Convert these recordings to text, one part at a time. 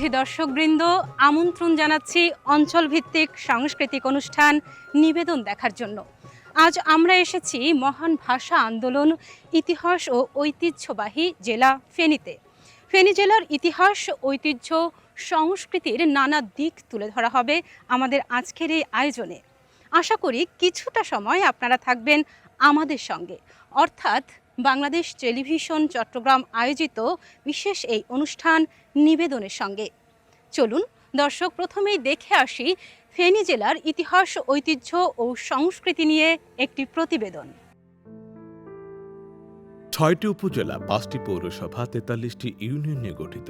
সুধী দর্শকবৃন্দ, আমন্ত্রণ জানাচ্ছি অঞ্চলভিত্তিক সাংস্কৃতিক অনুষ্ঠান নিবেদন দেখার জন্য। আজ আমরা এসেছি মহান ভাষা আন্দোলন, ইতিহাস ও ঐতিহ্যবাহী জেলা ফেনীতে। ফেনী জেলার ইতিহাস, ঐতিহ্য, সংস্কৃতির নানা দিক তুলে ধরা হবে আমাদের আজকের এই আয়োজনে। আশা করি কিছুটা সময় আপনারা থাকবেন আমাদের সঙ্গে। অর্থাৎ বাংলাদেশ টেলিভিশন চট্টগ্রাম আয়োজিত বিশেষ এই অনুষ্ঠান নিবেদনের সঙ্গে। চলুন, দর্শক, প্রথমেই দেখে আসি ফেনী জেলার ইতিহাস, ঐতিহ্য ও সংস্কৃতি নিয়ে একটি প্রতিবেদন। ছয়টি উপজেলা, পাঁচটি পৌরসভা, তেতাল্লিশটি ইউনিয়ন নিয়ে গঠিত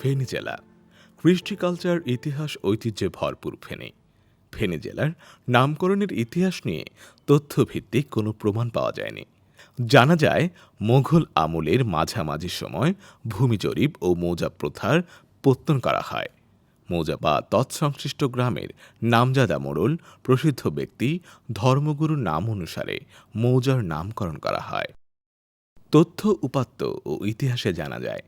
ফেনী জেলা। কৃষ্টি কালচার, ইতিহাস, ঐতিহ্যে ভরপুর ফেনী। ফেনী জেলার নামকরণের ইতিহাস নিয়ে তথ্যভিত্তিক কোনো প্রমাণ পাওয়া যায়নি। জানা যায়, মোঘল আমলের মাঝামাঝি সময় ভূমি জরিপ ও মৌজা প্রথার পত্তন করা হয়। মৌজা বা তৎসংশ্লিষ্ট গ্রামের নামজাদা মোড়ল প্রসিদ্ধ ব্যক্তি ধর্মগুরুর নাম অনুসারে মৌজার নামকরণ করা হয়। তথ্য, উপাত্ত ও ইতিহাসে জানা যায়,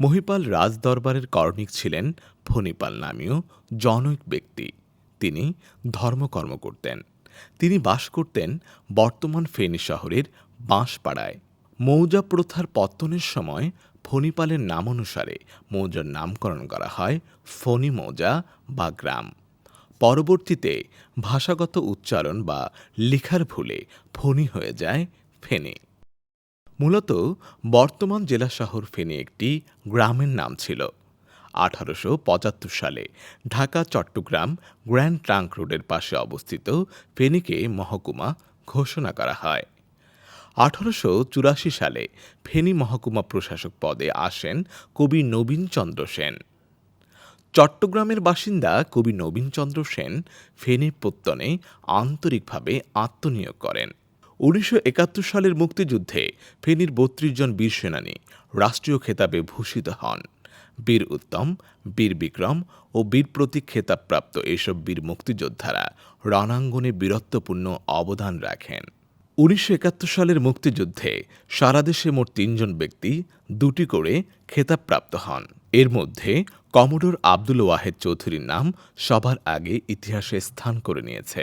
মহিপাল রাজদরবারের কর্ণিক ছিলেন ফণিপাল নামীয় জনৈক ব্যক্তি। তিনি ধর্মকর্ম করতেন। তিনি বাস করতেন বর্তমান ফেনী শহরের বাঁশপাড়ায় মৌজা প্রথার পত্তনের সময় ফণিপালের নাম অনুসারে মৌজার নামকরণ করা হয় ফণি মৌজা বা গ্রাম। পরবর্তীতে ভাষাগত উচ্চারণ বা লেখার ভুলে ফণি হয়ে যায় ফেনী। মূলত বর্তমান জেলা শহর ফেনী একটি গ্রামের নাম ছিল। আঠারোশো পঁচাত্তর সালে ঢাকা, চট্টগ্রাম, গ্র্যান্ড ট্রাঙ্ক রোডের পাশে অবস্থিত ফেনীকে মহকুমা ঘোষণা করা হয়। আঠারোশো চুরাশি সালে ফেনী মহকুমা প্রশাসক পদে আসেন কবি নবীনচন্দ্র সেন। চট্টগ্রামের বাসিন্দা কবি নবীনচন্দ্র সেন ফেনী প্রত্যনে আন্তরিকভাবে আত্মনিয়োগ করেন। উনিশশো একাত্তর সালের মুক্তিযুদ্ধে ফেনীর বত্রিশ জন বীর সেনানী রাষ্ট্রীয় খেতাবে ভূষিত হন। বীর উত্তম, বীর বিক্রম ও বীর প্রতীক খেতাবপ্রাপ্ত এসব বীর মুক্তিযোদ্ধারা রণাঙ্গনে বীরত্বপূর্ণ অবদান রাখেন। উনিশশো একাত্তর সালের মুক্তিযুদ্ধে সারা দেশে মোট তিনজন ব্যক্তি, দুটি করে খেতাবপ্রাপ্ত হন। এর মধ্যে কমোডোর আব্দুল ওয়াহেদ চৌধুরীর নাম সবার আগে ইতিহাসে স্থান করে নিয়েছে।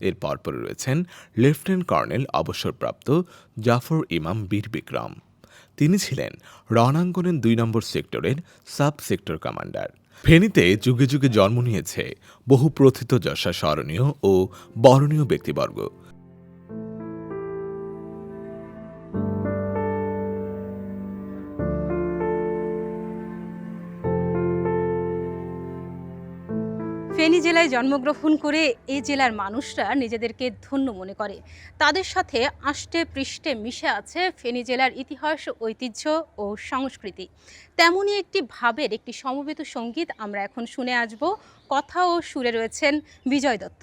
এর পরপর রয়েছেন লেফটেন্যান্ট কর্নেল অবসরপ্রাপ্ত জাফর ইমাম বীর বিক্রম। তিনি ছিলেন রণাঙ্গনের দুই নম্বর সেক্টরের সাব সেক্টর কমান্ডার। ফেনীতে যুগে যুগে জন্ম নিয়েছে বহু প্রথিত যশা স্মরণীয় ও বরণীয় ব্যক্তিবর্গ। ফেনী জেলায় জন্মগ্রহণ করে এই জেলার মানুষরা নিজেদেরকে ধন্য মনে করে। তাদের সাথে আষ্টে পৃষ্ঠে মিশে আছে ফেনী জেলার ইতিহাস, ঐতিহ্য ও সংস্কৃতি। তেমনই একটি ভাবের একটি সমবেত সংগীত আমরা এখন শুনে আসব। কথা ও সুরে রয়েছেন বিজয় দত্ত।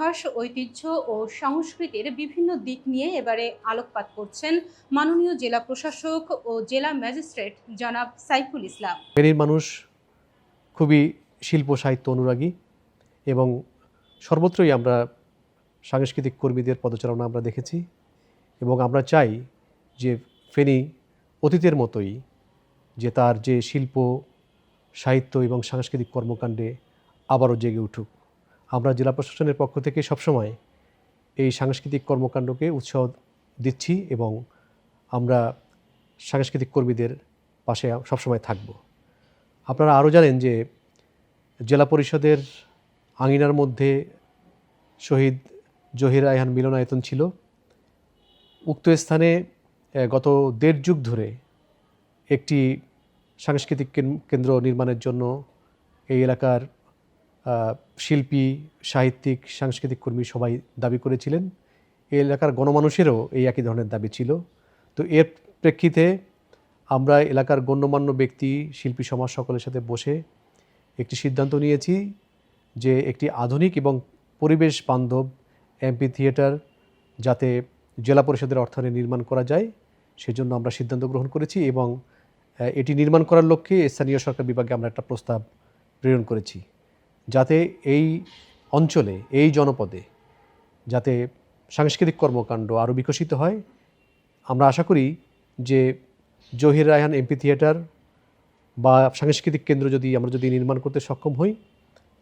ইতিহাস, ঐতিহ্য ও সংস্কৃতির বিভিন্ন দিক নিয়ে এবারে আলোকপাত করছেন মাননীয় জেলা প্রশাসক ও জেলা ম্যাজিস্ট্রেট জনাব সাইফুল ইসলাম। ফেনীর মানুষ খুবই শিল্প সাহিত্য অনুরাগী এবং সর্বত্রই আমরা সাংস্কৃতিক কর্মীদের পদচারণা আমরা দেখেছি এবং আমরা চাই যে ফেনী অতীতের মতোই যে তার যে শিল্প, সাহিত্য এবং সাংস্কৃতিক কর্মকাণ্ডে আবারও জেগে উঠুক। আমরা জেলা প্রশাসনের পক্ষ থেকে সবসময় এই সাংস্কৃতিক কর্মকাণ্ডকে উৎসাহ দিচ্ছি এবং আমরা সাংস্কৃতিক কর্মীদের পাশে সবসময় থাকব। আপনারা আরও জানেন যে জেলা পরিষদের আঙিনার মধ্যে শহীদ জহির রায়হান মিলনায়তন ছিল। উক্ত স্থানে গত দেড় যুগ ধরে একটি সাংস্কৃতিক কেন- কেন্দ্র নির্মাণের জন্য এই এলাকার শিল্পী, সাহিত্যিক, সাংস্কৃতিক কর্মী সবাই দাবি করেছিলেন। এই এলাকার গণমানুষেরও এই একই ধরনের দাবি ছিল। তো এর প্রেক্ষিতে আমরা এলাকার গণ্যমান্য ব্যক্তি, শিল্পী সমাজ সকলের সাথে বসে একটি সিদ্ধান্ত নিয়েছি যে একটি আধুনিক এবং পরিবেশ বান্ধব এমপি থিয়েটার যাতে জেলা পরিষদের অর্থায়নে নির্মাণ করা যায়, সেজন্য আমরা সিদ্ধান্ত গ্রহণ করেছি এবং এটি নির্মাণ করার লক্ষ্যে স্থানীয় সরকার বিভাগে আমরা একটা প্রস্তাব প্রেরণ করেছি। যাতে এই অঞ্চলে, এই জনপদে যাতে সাংস্কৃতিক কর্মকাণ্ড আরও বিকশিত হয়। আমরা আশা করি যে জহির রায়হান এমপি থিয়েটার বা সাংস্কৃতিক কেন্দ্র যদি আমরা যদি নির্মাণ করতে সক্ষম হই,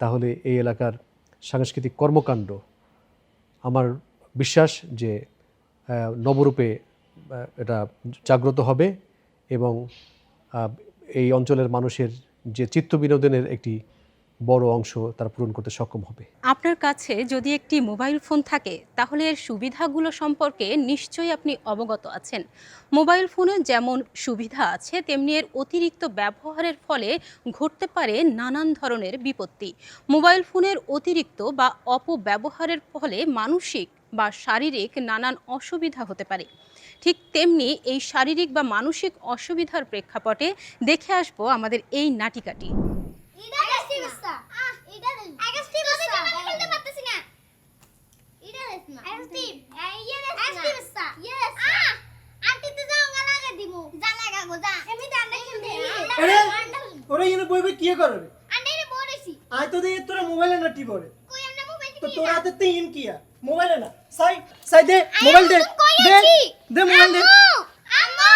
তাহলে এই এলাকার সাংস্কৃতিক কর্মকাণ্ড আমার বিশ্বাস যে নবরূপে এটা জাগ্রত হবে এবং এই অঞ্চলের মানুষের যে চিত্ত বিনোদনের একটি বড় অংশ তারা পূরণ করতে সক্ষম হবে। আপনার কাছে যদি একটি মোবাইল ফোন থাকে তাহলে এর সুবিধাগুলো সম্পর্কে নিশ্চয়ই আপনি অবগত আছেন। মোবাইল ফোনে যেমন সুবিধা আছে তেমনি এর অতিরিক্ত ব্যবহারের ফলে ঘটতে পারে নানান ধরনের বিপত্তি। মোবাইল ফোনের অতিরিক্ত বা অপব্যবহারের ফলে মানসিক বা শারীরিক নানান অসুবিধা হতে পারে। ঠিক তেমনি এই শারীরিক বা মানসিক অসুবিধার প্রেক্ষাপটে দেখে আসব আমাদের এই নাটিকাটি এটা দেখছি না আহ এটা দেখছি এক্সট্রিম আছে আমি খেলতে পারতেছি না এটা দেখছি না। ইয়ে দেখছি না। এক্সট্রিম ইয়েস আহ! আন্টিতে যাও গালা লাগা দিমু। যা। লাগা গো যা এমনি দান দেখি আরে ওরা ইনে বই বই কি করে রে আন্টি রে বলেছি আয় তো তোরা মোবাইলে না টিপ রে কই আমরা মোবাইল তো টিপি তোরা হাতে তে ইন কিয়া মোবাইলে না। সাই সাই দে মোবাইল দে। দে দে মোবাইল দে। আম্মু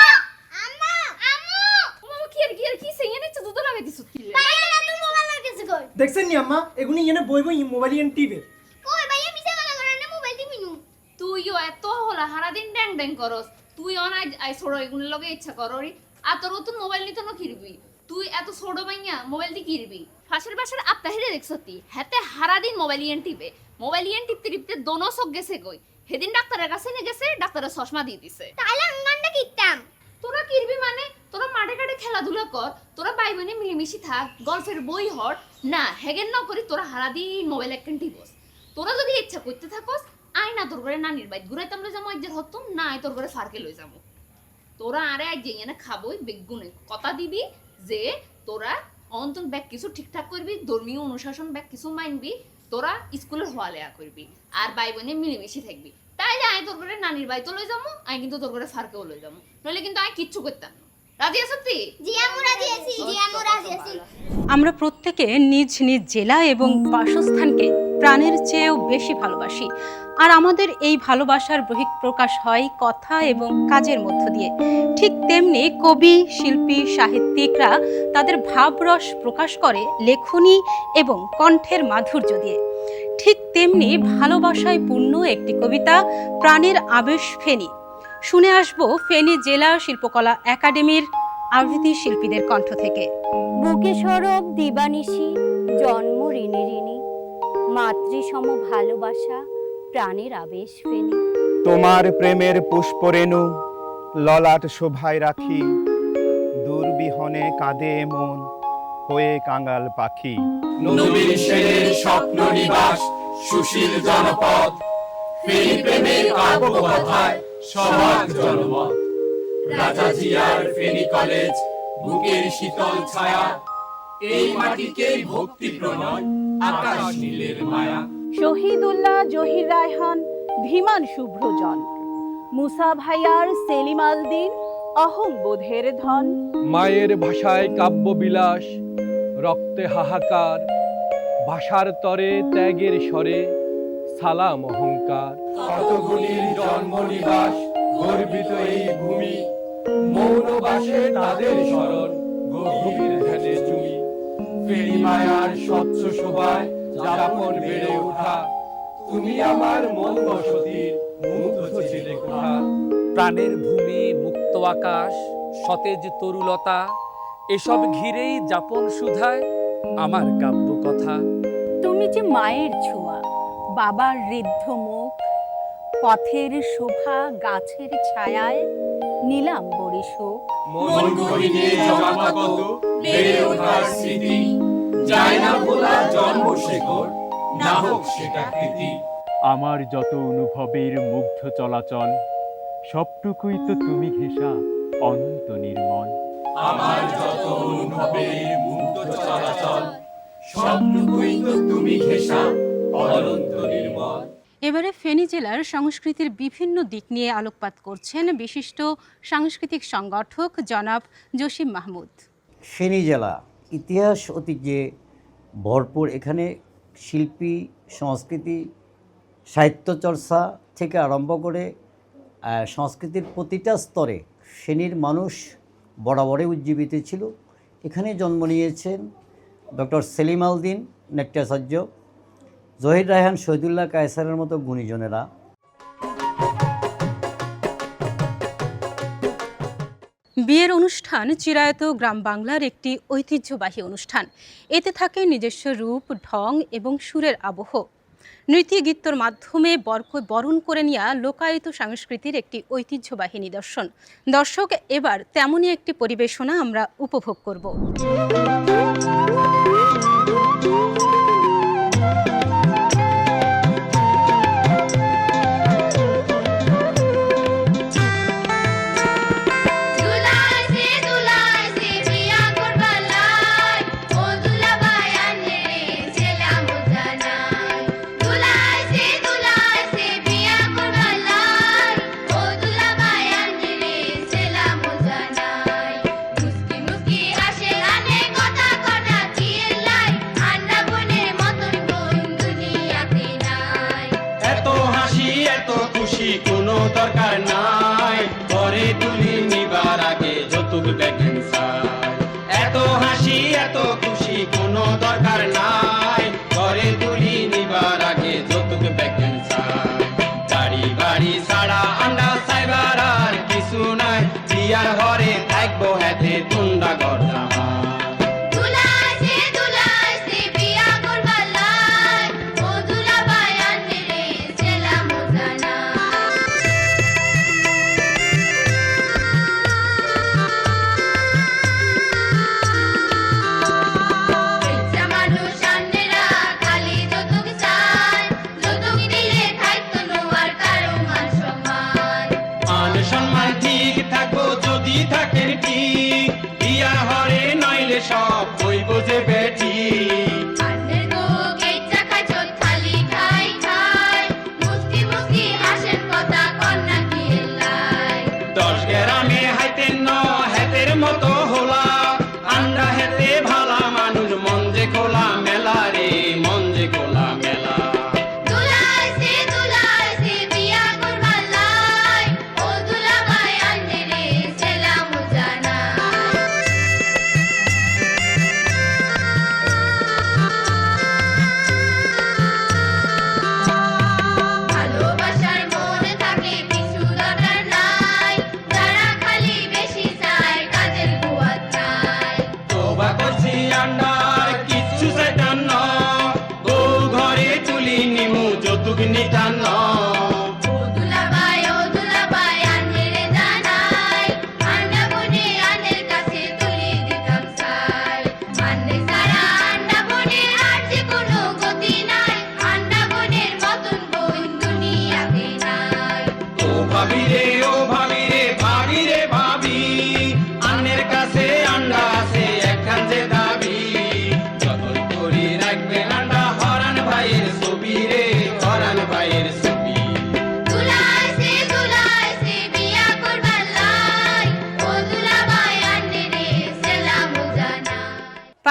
আম্মু আম্মু মামা কি আর কি আর কি সেই দুধ লাগাই দিছ কি কই? দেখছেন নি আম্মা? এগুনি ইনে বই বই মোবাইল ইন টিপে হলা হারা দিন ড্যাং ড্যাং করস। তুই অন আই ছোড়ো এগুলো লগে ইচ্ছা কররি আর তোর তো মোবাইল নিতে না কিরবি? তুই এত ছোট বাইয়া মোবাইল দি কিরবি? ফাঁসের বাসার আপতা হেরে দেখছতি হাতে হারা দিন মোবাইল ইয়ান টিপে। মোবাইল ইয়ান টিপতে টিপতে দোনো সব গেছে কই? সেদিন ডাক্তারের কাছে নিয়ে গেছে ডাক্তারের চশমা দিয়ে দিছে। তাহলে আঙ্গানটা কিতাম তোরা কিরবি মানে? তোরা মাঠে ঘাটে খেলাধুলা কর তোরা ভাই বোনে মিলেমিশি থাক গল্পের বই হট না হেগেন না করি তোরা হারাদিন মোবাইল একখান টিপস। তোরা যদি ইচ্ছা করতে থাকস আই না তোর ঘরে নানির বাইক ঘুরাইতাম লই যাব একজন হতুম না আই তোর ঘরে ফারকে লই যাব। তোরা আরে আজ যে এনে খাবই বেগুনে। কথা দিবি যে তোরা অন্তন ব্যাগ কিছু ঠিকঠাক করবি ধর্মীয় অনুশাসন ব্যাগ কিছু মানবি তোরা স্কুলের হওয়া লেয়া করবি আর ভাই বোনে মিলেমিশি থাকবি। তাইলে আই তোর ঘরে নানির বাড়িতে লই যাব আই কিন্তু তোর ঘরে ফারকেও লই যাব। নইলে কিন্তু আই কিচ্ছু করতাম না। রাজি আছো তুই জি আম্মু রাজি আছি জি আম্মু রাজি আছি। আমরা প্রত্যেকে নিজ নিজ জেলা এবং বাসস্থানকে প্রাণের চেয়েও বেশি ভালোবাসি। আর আমাদের এই ভালোবাসার বহিক প্রকাশ হয় কথা এবং কাজের মধ্য দিয়ে। ঠিক তেমনি কবি, শিল্পী, সাহিত্যিকরা তাদের ভাবরস প্রকাশ করে লেখনী এবং কণ্ঠের মাধুর্য দিয়ে। ঠিক তেমনি ভালোবাসায় পূর্ণ একটি কবিতা, প্রাণের আবেশ ফেনী। শুনে আসব ফেনী জেলা শিল্পকলা একাডেমির আবৃত্তি শিল্পীদের কণ্ঠ থেকে। বুকে সরব দিবানিশি, জন্ম ঋণী ঋণী। মাতৃসম ভালোবাসা প্রাণের আবেশ ফেনি তোমার প্রেমের পুষ্পরেণু ললাট শোভায় রাখি। দুর্বিহনে কাঁদে মন হয়ে কাঙাল পাখি। নবীন সেনের স্বপ্ন নিবাস সুশীল জনপদ। ফেরি প্রেমের কাব্য কথায় সবার জনমত। রাজা জিয়ার ফেনী কলেজ বুকের শীতল ছায়া। এই মাটিকে ভক্তি প্রণয় আকাশ নীলের মায়া। শহীদুল্লাহ জহির রায়হান ধীমান শুভ্রজন মুসা ভাইয়ার সেলিম আলদিন অহং বোধের ধন। মায়ের ভাষায় কাব্যবিলাস রক্তে হাহাকার ভাষার তরে ত্যাগের স্বরে সালাম অহংকার। কতগুলির জন্ম নিবাস গর্বিত এই ভূমি? মৌনবাসে তাদের স্মরণ গভীর ধ্যানে জুমি ফেরি মায়ার স্বচ্ছ শোভায় যাপন বেড়ে ওঠা তুমি আমার মন বসতির মুগ্ধ ছিলে কোঠা প্রাণের ভূমি মুক্ত আকাশ সতেজ তরুলতা এসব ঘিরেই যাপন সুধায় আমার কাব্য কথা। তুমি যে মায়ের ছোঁয়া বাবার ঋদ্ধ মুখ পথের শোভা গাছের ছায়ায় নিলাম বড়ি শোক। মন করিনে জমা কত বেড়ে ওঠার স্মৃতি। যায় না ভোলা জন্ম শেকড় না হোক সেটা কৃতি। আমার যত অনুভবের মুগ্ধ চলাচল সবটুকুই তো তুমি ঘেঁষা অনন্ত নির্মল। আমার যত অনুভবের মুক্ত চলাচল সবটুকুই তো তুমি ঘেঁষা অনন্ত নির্মল। এবারে ফেনী জেলার সংস্কৃতির বিভিন্ন দিক নিয়ে আলোকপাত করছেন বিশিষ্ট সাংস্কৃতিক সংগঠক জনাব জসিম মাহমুদ। ফেনী জেলা ইতিহাস ঐতিহ্যে ভরপুর এখানে শিল্পী, সংস্কৃতি, সাহিত্য চর্চা থেকে আরম্ভ করে সংস্কৃতির প্রতিটা স্তরে শ্রেণির মানুষ বরাবরে উজ্জীবিত ছিল। এখানে জন্ম নিয়েছেন ডক্টর সেলিম আলদিন নাট্যাচার্য, জহির রায়হান শহীদুল্লাহ কায়সারের মতো গুণীজনেরা। বিয়ের অনুষ্ঠান চিরায়ত গ্রাম বাংলার একটি ঐতিহ্যবাহী অনুষ্ঠান। এতে থাকে নিজস্ব রূপ, ঢং এবং সুরের আবহ। নৃত্য গীত্যর মাধ্যমে বরক বরণ করে নেওয়া লোকায়িত সংস্কৃতির একটি ঐতিহ্যবাহী নিদর্শন। দর্শক, এবার তেমনই একটি পরিবেশনা আমরা উপভোগ করব। সব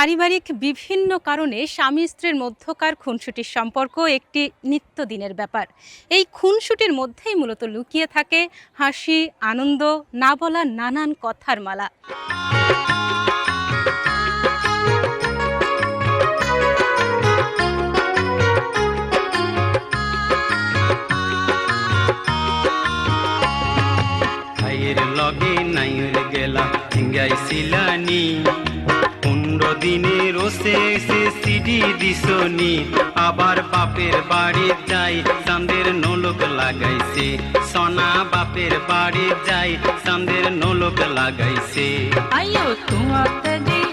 পারিবারিক বিভিন্ন কারণে স্বামী স্ত্রীর মধ্যকার খুনসুটির সম্পর্ক একটি নিত্যদিনের ব্যাপার। এই খুনসুটির মধ্যেই মূলত লুকিয়ে থাকে হাসি, আনন্দ, না বলা নানান কথার মালা। লগে নাইর গেলা দিনের ওসে সে সিডি দিসনি। আবার বাপের বাড়ি যাই, চাঁদের নলক লাগাইছে। সোনা বাপের বাড়ি যাই, চাঁদের নলক লাগাইছে। আইও তোমাতে দিই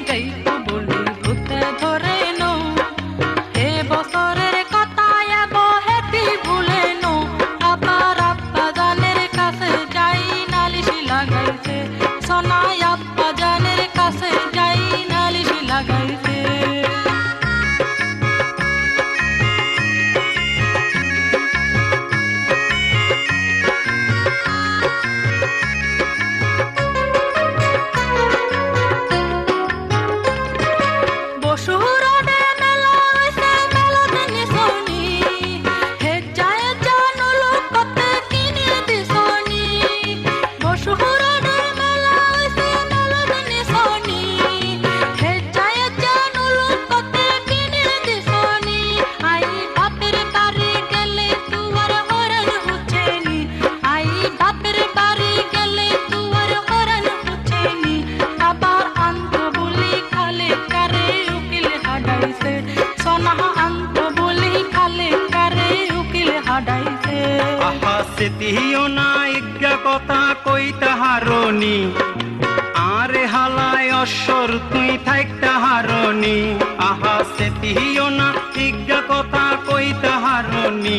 সেতিও না ইজ্ঞা কথা কই তাহারনি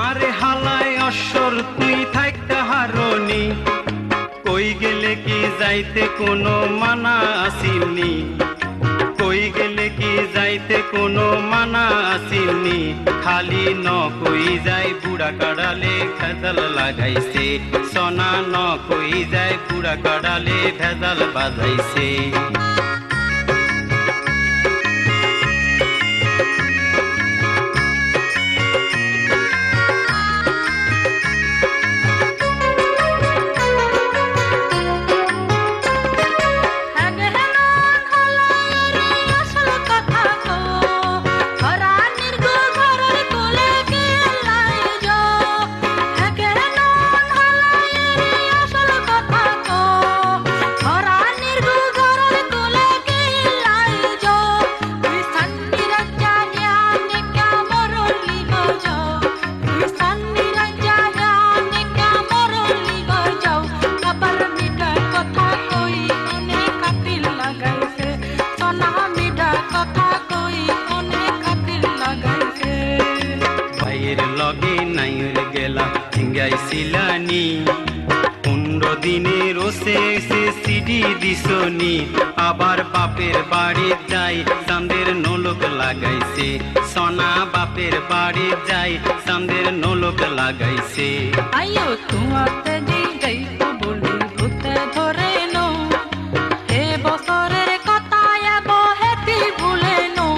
আরে হালায় অশ্বর, তুই থাক তাহারনি কই গেলে কি যাইতে কোনো মানা আসিনি? কই গেলে কি যাইতে কোনো মানা আসিনি? খালি ন কই যাই বুড়া কাড়ালে ভেজাল লাগাইছে। সনা ন কই যায় বুড়া কাড়ালে ভেজাল বাজাইছে লাগাইছে আইও তোমাতে বলি ভূতে ধরে নো। এ বছরের কথা হেতি ভুলে নো।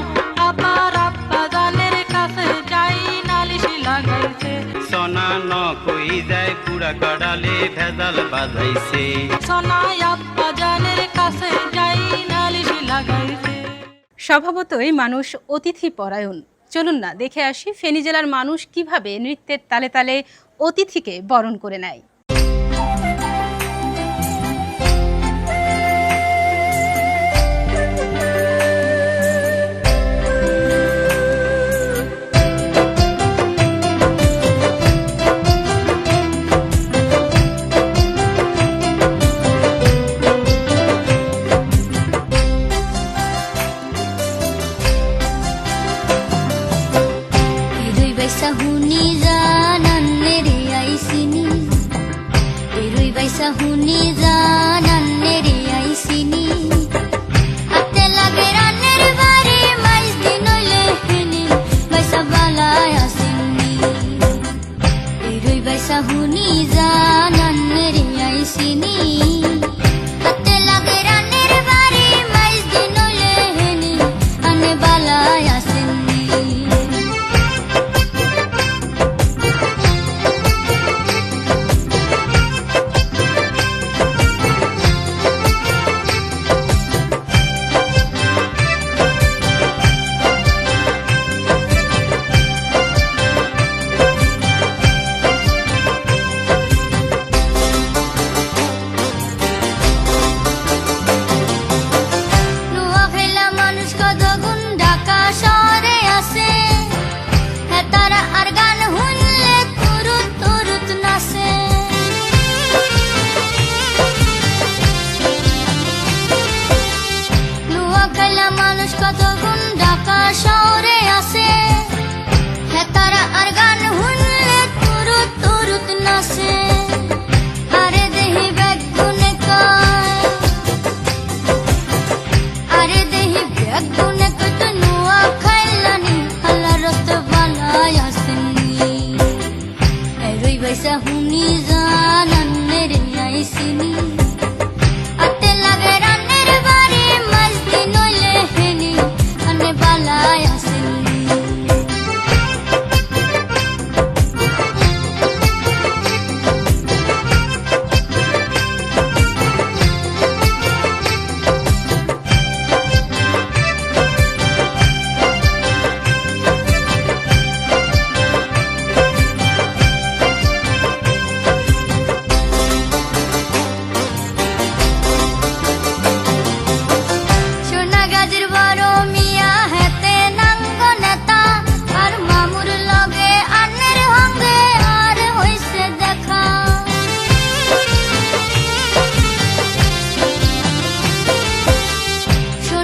আবার আব্বা জানের কাছে যাই নালিশি লাগাইছে। সনা ন কই যায় পুরা কাড়ালে ভেজাল বাজাইছে। আব্বা জানের কাছে যাই নালিশি লাগাইছে। স্বভাবতই মানুষ অতিথি পরায়ণ। চলুন না, দেখে আসি ফেনী জেলার মানুষ কীভাবে নৃত্যের তালে তালে অতিথিকে বরণ করে নেয়। হুনি যা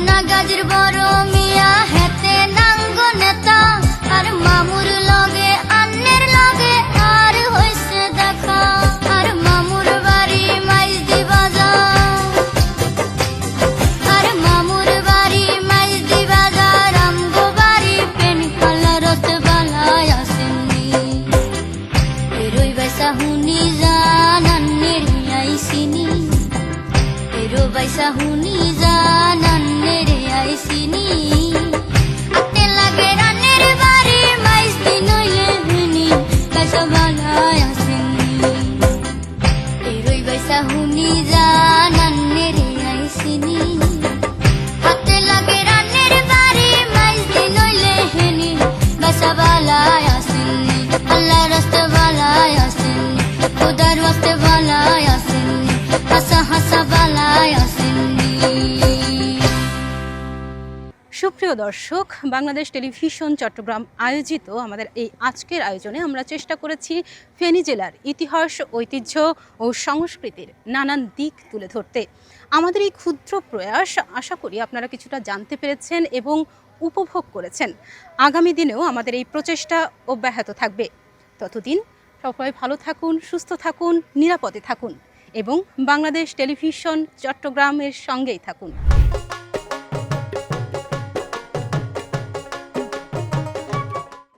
না গাজের বড় মিয়া। সুপ্রিয় দর্শক, বাংলাদেশ টেলিভিশন চট্টগ্রাম আয়োজিত আমাদের এই আজকের আয়োজনে আমরা চেষ্টা করেছি ফেনী জেলার ইতিহাস, ঐতিহ্য ও সংস্কৃতির নানান দিক তুলে ধরতে। আমাদের এই ক্ষুদ্র প্রয়াস আশা করি আপনারা কিছুটা জানতে পেরেছেন এবং উপভোগ করেছেন। আগামী দিনেও আমাদের এই প্রচেষ্টা অব্যাহত থাকবে। ততদিন সবাই ভালো থাকুন, সুস্থ থাকুন, নিরাপদে থাকুন এবং বাংলাদেশ টেলিভিশন চট্টগ্রামের সঙ্গেই থাকুন।